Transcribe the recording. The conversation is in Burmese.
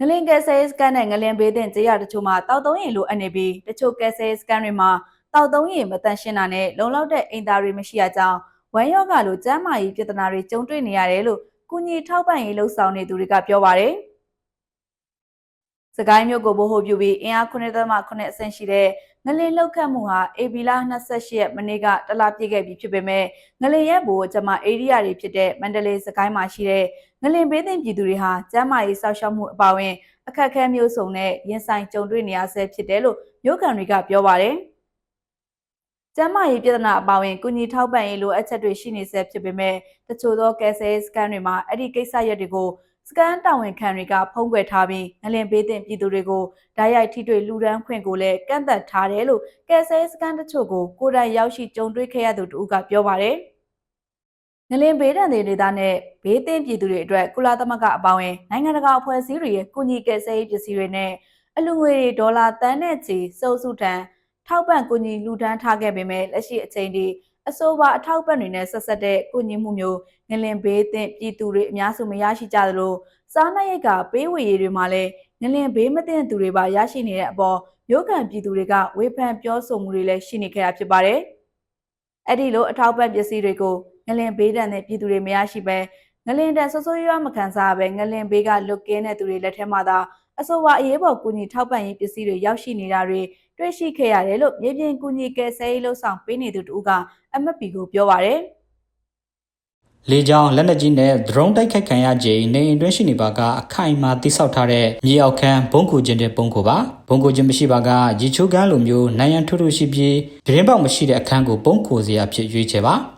ငလင်ကယ်ဆယ်စကန်နဲ့ငလင်ဘေးတင်ကြေးရတချို့မှာတောက်သုံးရင်လိုအပ်နေပြီးတချို့ကယ်ဆယ်စကန်တွေမှာတောက်သုံးရင်မတန်ရှင်းတာနဲ့လုံလောက်တဲ့အိမ်သားတွေမရှိရကြောင်းဝမ်ယောဂါလိုကျန်းမာရေးပြဿနာတွေကြုံတွေ့နေရတယ်လို့ကုညီထောက်ပံ့ရေးလှုပ်ဆောင်နေသူတွေကပြောပါတယ်။စကိုင်းမြို့ကိုဘိုးဟိုပြုပြီးအင်အား9.9အဆင့်ရှိတဲ့ ငလင်လောက်ခတ်မှုဟာအေဘီလာ28ရက်မနေ့ကတလပြည့်ခဲ့ပြီဖြစ်ပေမဲ့ငလင်ရဲ့ဘိုးကျမအေရီယာတွေဖြစ်တဲ့မန္တလေးစကိုင်းမှာရှိတဲ့ငလင်ဘေးသင့်ပြည်သူတွေဟာကျန်းမာရေးစောင့်ရှောက်မှုအပါအဝင်အခက်အခဲမျိုးစုံနဲ့ရင်ဆိုင်ကြုံတွေ့နေရဆဲဖြစ်တယ်လို့မြို့ခံတွေကပြောပါတယ်။ကျန်းမာရေးပြဿနာအပါအဝင်ကုညီထောက်ပံ့ရေးလိုအပ်ချက်တွေရှိနေဆဲဖြစ်ပေမဲ့တချို့သောကယ်ဆယ်ရေးစကန်တွေမှာအဲ့ဒီကိစ္စရပ်တွေကို စကန်တာဝန်ခံတွေကဖုံးကွယ်ထားပြီးငလင်ပေးတဲ့ပြည်သူတွေကိုဓာတ်ရိုက်ထိတွေ့လူဒန်းခွင့်ကိုလည်းကန့်သက်ထားတယ်လို့ကယ်ဆယ်ရေးစကန်တချို့ကိုကိုယ်တိုင်ရောက်ရှိကြုံတွေ့ခဲ့ရသူတို့ကပြောပါတယ်။ငလင်ဘေးဒဏ်တွေဒေသနဲ့ဘေးသင့်ပြည်သူတွေအတွက်ကုလသမဂ္ဂအပေါင်းအနိုင်ငံတကာအဖွဲ့အစည်းတွေရဲ့ကုညီကယ်ဆယ်ရေးပစ္စည်းတွေနဲ့အလူငွေတွေဒေါ်လာတန်းနဲ့ချီစုစုတန်ထောက်ပံ့ကုညီလူဒန်းထားခဲ့ပေမဲ့လက်ရှိအချိန်ထိ အဆိုပါအထောက်ပံ့တွေနဲ့ဆက်ဆက်တဲ့ကုညီမှုမျိုးငလင်ဘေးသင့်ပြည်သူတွေအများစုမရရှိကြသလိုစားနပ်ရိက္ခာပေးဝေရေးတွေမှာလည်းငလင်ဘေးမသင့်သူတွေပါရရှိနေတဲ့အပေါ်မြို့ခံပြည်သူတွေကဝေဖန်ပြောဆိုမှုတွေလည်းရှိနေခဲ့တာဖြစ်ပါတယ်။အဲ့ဒီလိုအထောက်ပံ့ပစ္စည်းတွေကိုငလင်ဘေးဒဏ်နဲ့ပြည်သူတွေမရရှိပဲ ငလင်တန်ဆွဆိုးရွားမခံစားရပဲငလင်ဘေးကလွတ်ကင်းတဲ့သူတွေလက်ထက်မှာသာအဆိုပါအရေးပေါ်ကူညီထောက်ပံ့ရေးပစ္စည်းတွေရောက်ရှိနေတာတွေတွေ့ရှိခဲ့ရတယ်လို့မြေပြင်ကူညီကယ်ဆယ်ရေးလှုပ်ဆောင်ပေးနေသူတို့ကအမတ်ပီကိုပြောပါရယ်လေကြောင်းလက်နက်ကြီးနဲ့ drone တိုက်ခိုက်ခံရခြင်းနေအိမ်တွင်းရှိနေပါကအခိုင်အမာတိစောက်ထားတဲ့မြေအောက်ခန်းဘုံကူခြင်းတဲ့ပုံကိုပါဘုံကူခြင်းမရှိပါကရေချိုးကန်းလိုမျိုးနိုင်ရန်ထွထွရှိပြီးဒရင်ပေါက်မရှိတဲ့အခန်းကိုပုံကိုစရာဖြစ်ရွေးချယ်ပါ